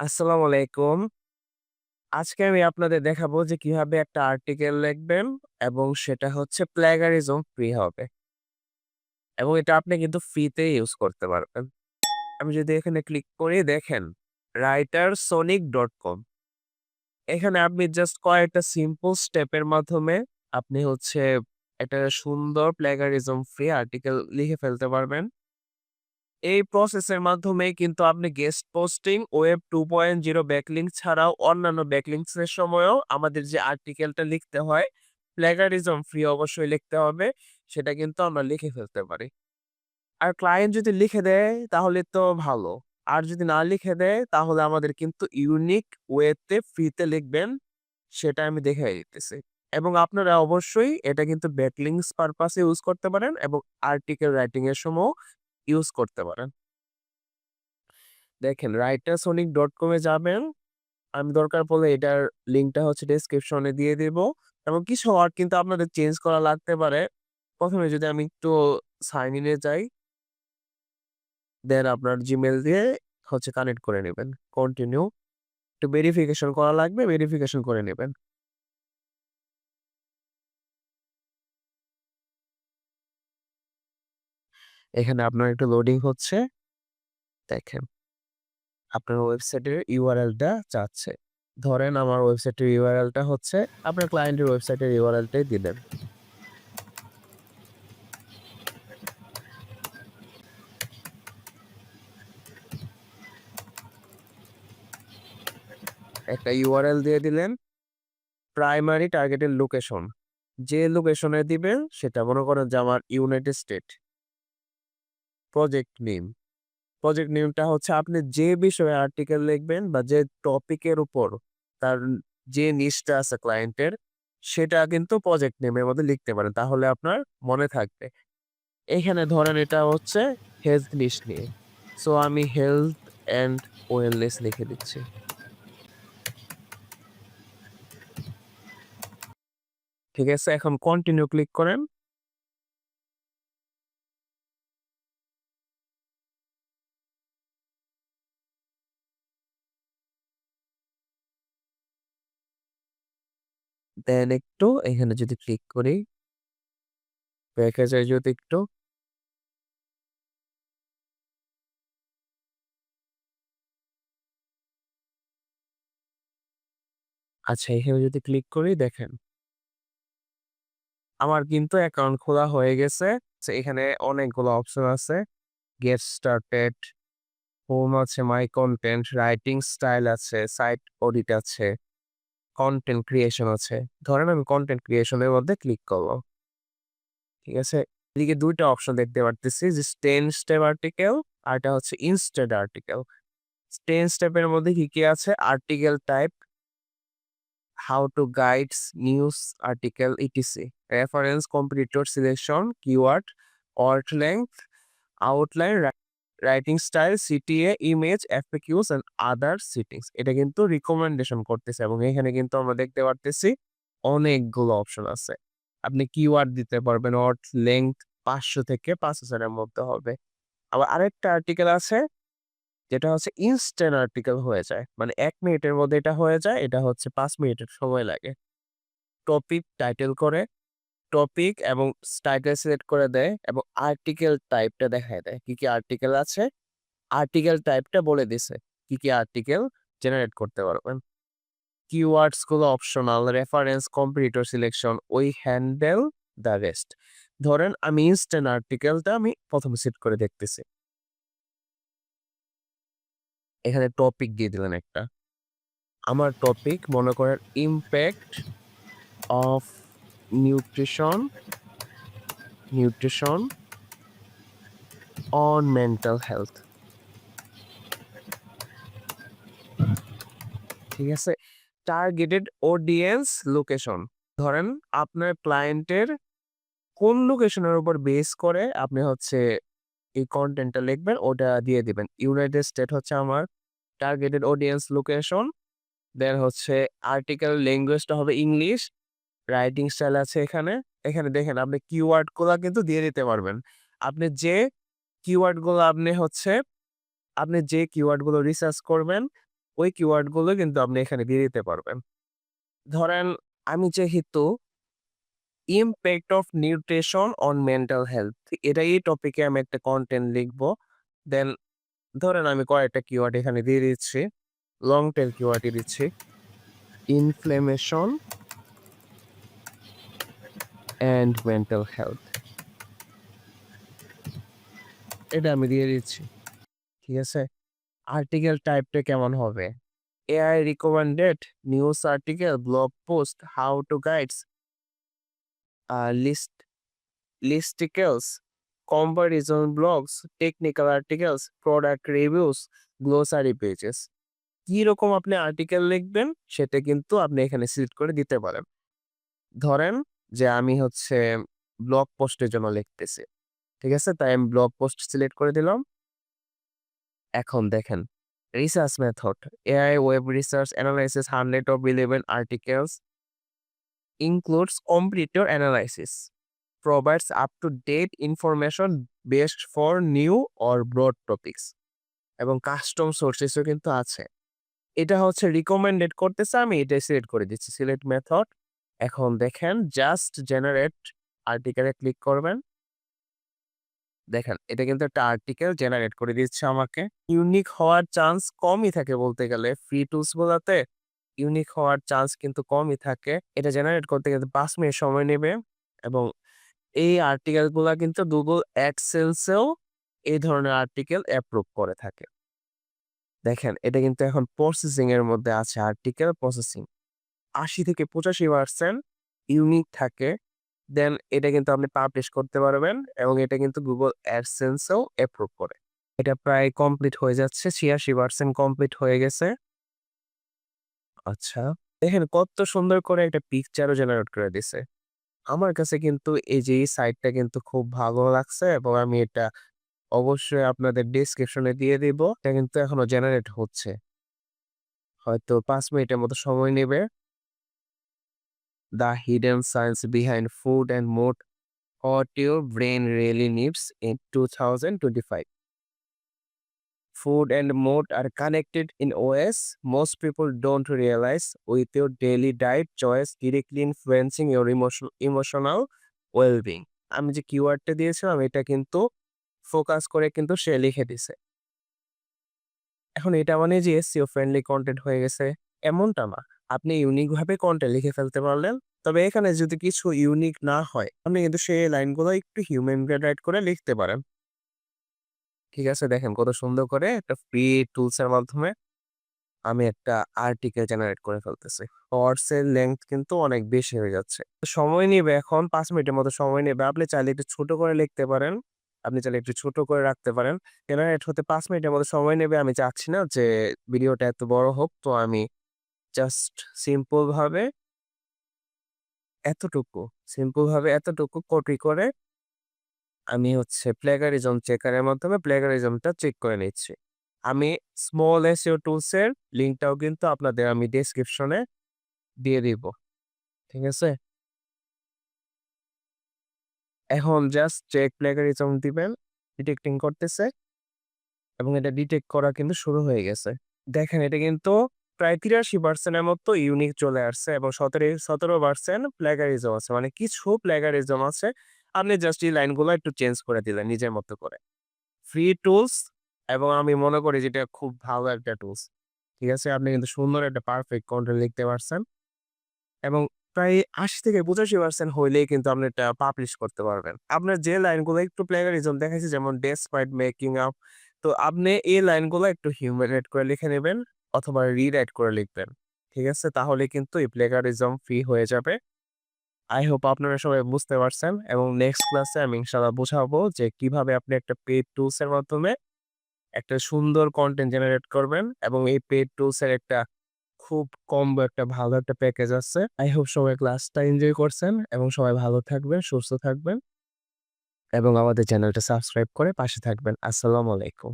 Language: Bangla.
আসসালামু আলাইকুম। আজকে আমি আপনাদের দেখাবো যে কীভাবে একটা আর্টিকেল লিখবেন এবং সেটা হচ্ছে প্লাগারিজম ফ্রি হবে। এবং এটা আপনি কিন্তু ফ্রিতে ইউজ করতে পারবেন। আমি যদি এখানে ক্লিক করি, দেখেন রাইটার সোনিক ডট কম এখানে আপনি জাস্ট কয়েকটা সিম্পল স্টেপের মাধ্যমে আপনি হচ্ছে একটা সুন্দর প্লাগারিজম ফ্রি আর্টিকেল লিখে ফেলতে পারবেন। এই প্রসেসের মাধ্যমে কিন্তু আপনি গেস্ট পোস্টিং, ওয়েব 2.0 ব্যাকলিংক ছাড়াও অন্যান্য ব্যাকলিংকস এর সময়ও আমাদের যে আর্টিকেলটা লিখতে হয়, প্ল্যাগারিজম ফ্রি অবশ্যই লিখতে হবে। সেটা কিন্তু আমরা লিখে ফেলতে পারি। আর ক্লায়েন্ট যদি লিখে দেয় তাহলে তো ভালো। আর যদি না লিখে দেয় তাহলে আমাদের কিন্তু ইউনিক ওয়েতে ফ্রিতে লিখবেন সেটা আমি দেখাই দিতেছি। এবং আপনারা অবশ্যই এটা কিন্তু ব্যাকলিংস পারপাসে ইউজ করতে পারেন এবং আর্টিকেল রাইটিং এর সময়ও ইউজ করতে পারেন। দেখেন writersonic.com এ যাবেন। আমি দরকার পড়লে এটার লিঙ্কটা হচ্ছে ডেসক্রিপশনে দিয়ে দিব। এবং কিছু ওয়ার্ড কিন্তু আপনাদের চেঞ্জ করা লাগতে পারে। প্রথমে যদি আমি একটু সাইন ইনে যাই দেন আপনার জিমেল দিয়ে হচ্ছে কানেক্ট করে নেবেন কন্টিনিউ। একটু ভেরিফিকেশন করা লাগবে, ভেরিফিকেশন করে নিবেন। এখানে আপনার একটু লোডিং হচ্ছে। দেখেন। আপনার ওয়েবসাইটের URL টা চাচ্ছে। ধরেন আমার ওয়েবসাইটের URL টা হচ্ছে, আপনার ক্লায়েন্টের ওয়েবসাইটের URL টাই দিলেন। একটা ইউআরএল দিয়ে দিলেন। Primary targeted location. যে লোকেশনে দিবেন, সেটা মনে করেন যে আমার United State. Project name. Project নেমটা হচ্ছে আপনি যে বিষয়ে আর্টিকেল লিখবেন বা যে টপিকের উপর তার যে নিশটা আছে ক্লায়েন্টের সেটা কিন্তু প্রজেক্ট নেমের মধ্যে লিখতে পারেন। তাহলে আপনার মনে থাকবে। এখানে ধরেন এটা হচ্ছে হেলথ নিশ নিয়ে। সো আমি হেলথ অ্যান্ড ওয়েলনেস লিখে দিচ্ছি। ঠিক আছে? এখন কন্টিনিউ ক্লিক করেন। দেন একটু এখানে যদি ক্লিক করি ব্যাকে যাই যদি একটু আচ্ছা এখানে যদি ক্লিক করি দেখেন। আমার কিন্তু অ্যাকাউন্ট খোলা হয়ে গেছে। এখানে অনেকগুলো অপশন আছে। গেট স্টার্টেড, হোম আছে, মাই কনটেন্ট, রাইটিং স্টাইল আছে, সাইট অডিট আছে, কনটেন্ট ক্রিয়েশন আছে। ধরেন আমি কন্টেন্ট ক্রিয়েশন এর মধ্যে ক্লিক করলাম। ঠিক আছে? এদিকে দুইটা অপশন দেখতে পারতেছি যে 10 স্টেপ আর্টিকেল আর এটা হচ্ছে ইনস্টেড আর্টিকেল। 10 স্টেপের মধ্যে কি, কি আছে? Article type how to guides, news article, etc. Reference, competitor selection, keyword, word length, outline, writing style CTA image FAQs and other settings এটা কিন্তু রিকমেন্ডেশন করতেছে এবং এখানে কিন্তু আমরা দেখতে পারতেছি অনেকগুলো অপশন আছে। আপনি কিওয়ার্ড দিতে পারবেন, ওয়ার্ড লেংথ ৫০০ থেকে ৫০০০ এর মধ্যে হবে। আবার আরেকটা আর্টিকেল আছে যেটা হচ্ছে ইনস্ট্যান্ট আর্টিকেল হয়ে যায়। মানে এক মিনিটের মধ্যে এটা হয়ে যায়। এটা হচ্ছে পাঁচ মিনিটের সময় লাগে। টপিক টাইটেল করে, টপিক এবং টাইটেল সিলেক্ট করে দেয় এবং আর্টিকেল টাইপটা দেখায় দেয়। কি, কি আর্টিকেল আছে? আর্টিকেল টাইপটা বলে দিছে। কি, কি আর্টিকেল জেনারেট করতে পারবেন। কিওয়ার্ডসগুলো অপশনাল, রেফারেন্স, কম্পিটিটর সিলেকশন, ওই হ্যান্ডেল দ্য রেস্ট। ধরেন আমি ইনস্ট্যান্ট আর্টিকেলটা আমি ১ম এ সেট করে দেখতেছি। এখানে টপিক দিয়ে দিলেন একটা। আমার টপিক মনে করেন impact of nutrition nutrition on mental health. ঠিক আছে? Targeted audience location. ধরেন আপনার ক্লায়েন্টের কোন লোকেশনের উপর বেস করে আপনি হচ্ছে এই কনটেন্টটা লিখবেন, ওটা দিয়ে দিবেন। ইউনাইটেড স্টেট হচ্ছে আমার টার্গেটেড অডিয়েন্স লোকেশন। দেন হচ্ছে আর্টিকেল ল্যাঙ্গুয়েজটা হবে ইংলিশ। রাইটিং স্টাইল আছে এখানে। এখানে দেখেন আপনি কিওয়ার্ডগুলা কিন্তু দিয়ে দিতে পারবেন। আপনি যে কিওয়ার্ডগুলো আপনি হচ্ছে, আপনি যে কিওয়ার্ডগুলো রিসার্চ করবেন, ওই কিওয়ার্ডগুলো কিন্তু আপনি এখানে দিয়ে দিতে পারবেন। ধরেন আমি যেহেতু impact of nutrition on mental health এটা এই টপিকে আমি একটা কন্টেন্ট লিখব। দেন ধরেন আমি কয়েকটা কিওয়ার্ড এখানে দিয়ে দিচ্ছি। লং টেল কিওয়ার্ডই দিচ্ছি। Inflammation and mental health. এটা আমি দিয়ে দিচ্ছি। ঠিক আছে? আর্টিকেল টাইপটা কেমন হবে? AI recommended news article, blog post, how to guides list listicles, comparison blogs, technical articles, product reviews, glossary pages. কীরকম আপনি আর্টিকেল লিখবেন সেটা কিন্তু আপনি এখানে সিলেক্ট করে দিতে পারেন। ধরেন যে আমি হচ্ছে ব্লগ পোস্টের জন্য লিখতেছি। ঠিক আছে? তাই আমি ব্লগ পোস্ট সিলেক্ট করে দিলাম। এখন দেখেন research method AI web research analysis hundred of eleven articles includes complete your analysis provides up to date information best for new or broad topics এবং কাস্টম সোর্সেসও কিন্তু আছে। এটা হচ্ছে রিকমেন্ডেড করতেছে, আমি এটাই সিলেক্ট করে দিচ্ছি। সিলেক্ট মেথড এখন দেখেন জাস্ট জেনারেট আর্টিকেলে ক্লিক করবেন। দেখেন, এটা কিন্তু একটা আর্টিকেল জেনারেট করে দিচ্ছে আমাকে। ইউনিক হওয়ার চান্স কমই থাকে বলতে গেলে। ফ্রি টুলস গুলাতে ইউনিক হওয়ার চান্স কিন্তু কমই থাকে। এটা জেনারেট করতে কিন্তু পাঁচ মিনিট সময় নেবে এবং এই আর্টিকেলগুলা কিন্তু গুগল অ্যাডসেন্সেও এই ধরনের আর্টিকেল অ্যাপ্রুভ করে থাকে। দেখেন, এটা কিন্তু এখন প্রসেসিং এর মধ্যে আছে আর্টিকেল প্রসেসিং আশি থেকে পঁচাশি পার্সেন্ট ইউনিক থাকে। দেন এটা কিন্তু আপনি পাবলিশ করতে পারবেন এবং এটা কিন্তু গুগল অ্যাডসেন্সেও অ্যাপ্রুভ করে। এটা প্রায় কমপ্লিট হয়ে যাচ্ছে, ছিয়াশি পার্সেন্ট কমপ্লিট হয়ে গেছে। আচ্ছা দেখেন কত সুন্দর করে একটা পিকচারও জেনারেট করে দিছে। আমার কাছে কিন্তু এই যে সাইটটা কিন্তু খুব ভালো লাগছে এবং আমি এটা অবশ্যই আপনাদের ডিসক্রিপশনে দিয়ে দিব। এটা কিন্তু এখনও জেনারেট হচ্ছে। হয়তো পাঁচ মিনিটের মতো সময় নেবে। The hidden science behind food and mood what your brain really needs in 2025. Food and mood are connected in OS. Most people don't realize with your daily diet choice directly influencing your emotion, emotional well-being. আমি যে কিওয়ার্ডটা দিয়েছিলাম এটা কিন্তু ফোকাস করে কিন্তু সে লিখে দিছে এখন এটা মানে যে এসিও ফ্রেন্ডলি কন্টেন্ট হয়ে গেছে এমনটা না আপনি ইউনিক ভাবে কন্টেন্ট লিখে ফেলতে পারলেন। তবে এখানে যদি কিছু ইউনিক না হয়, আপনি কিন্তু সেই লাইনগুলো একটু হিউম্যান গ্রেড রাইট করে লিখতে পারেন। ঠিক আছে, দেখেন কত সুন্দর করে একটা ফ্রি টুলস এর মাধ্যমে আমি একটা আর্টিকেল জেনারেট করে ফেলতেছি। এর লেন্থ কিন্তু অনেক বেশি হয়ে যাচ্ছে। সময় নেবে এখন, পাঁচ মিনিটের মতো সময় নেবে। আপনি চাইলে একটু ছোট করে লিখতে পারেন। আপনি চাইলে একটু ছোট করে রাখতে পারেন। জেনারেট হতে পাঁচ মিনিটের মতো সময় নেবে। আমি চাচ্ছি না যে ভিডিওটা এত বড় হোক, তো আমি জাস্ট সিম্পল ভাবে এতটুকু সিম্পল ভাবে এতটুকু কপি করে আমি হচ্ছে প্লেগারিজম চেকারের মাধ্যমে প্লেগারিজমটা চেক করে নিচ্ছি। আমি স্মল এসিও টুলস এর লিঙ্কটাও কিন্তু আপনাদের আমি ডেসক্রিপশনে দিয়ে দিব। ঠিক আছে? এখন জাস্ট চেক প্লেগারিজম দিবেন ডিটেক্টিং করতেছে এবং এটা ডিটেক্ট করা কিন্তু শুরু হয়ে গেছে। দেখেন এটা কিন্তু প্রায় তিরাশি পার্সেন্টের মতো ইউনিক চলে আসছে এবং সতেরো সতেরো পার্সেন্ট প্লেগারিজম আছে। মানে কিছু প্লেগারিজম আছে। আপনি জাস্ট এই লাইনগুলো একটু চেঞ্জ করে দিলেন নিজের মতো করে। ফ্রি টুলস এবং আমি মনে করি যেটা খুব ভালো একটা টুলস ঠিক আছে? আপনি কিন্তু সুন্দর একটা পারফেক্ট কন্টেন্ট লিখতে পারছেন। এবং প্রায় আশি থেকে পঁচাশি পার্সেন্ট হইলেই কিন্তু আপনি এটা পাবলিশ করতে পারবেন। আপনার যে লাইনগুলো একটু প্লেগারিজম দেখাচ্ছে যেমন ডেস্ক ডেসপাইট মেকিং আপ তো আপনি এই লাইনগুলো একটু হিউম্যানেট করে লিখে নেবেন। অথবা রিরাইট করে লিখবেন। ঠিক আছে? তাহলে কিন্তু এই প্লেগারিজম ফ্রি হয়ে যাবে। আই হোপ আপনারা সবাই বুঝতে পারছেন এবং নেক্সট ক্লাসে আমি ইনশাল্লাহ বোঝাবো যে কীভাবে আপনি একটা পেড টুলস এর মাধ্যমে একটা সুন্দর কন্টেন্ট জেনারেট করবেন এবং এই পেড টুলস এর একটা খুব কম একটা ভালো একটা প্যাকেজ আছে। আই হোপ সবাই ক্লাসটা এনজয় করছেন এবং সবাই ভালো থাকবেন, সুস্থ থাকবেন এবং আমাদের চ্যানেলটা সাবস্ক্রাইব করে পাশে থাকবেন। আসসালামু আলাইকুম।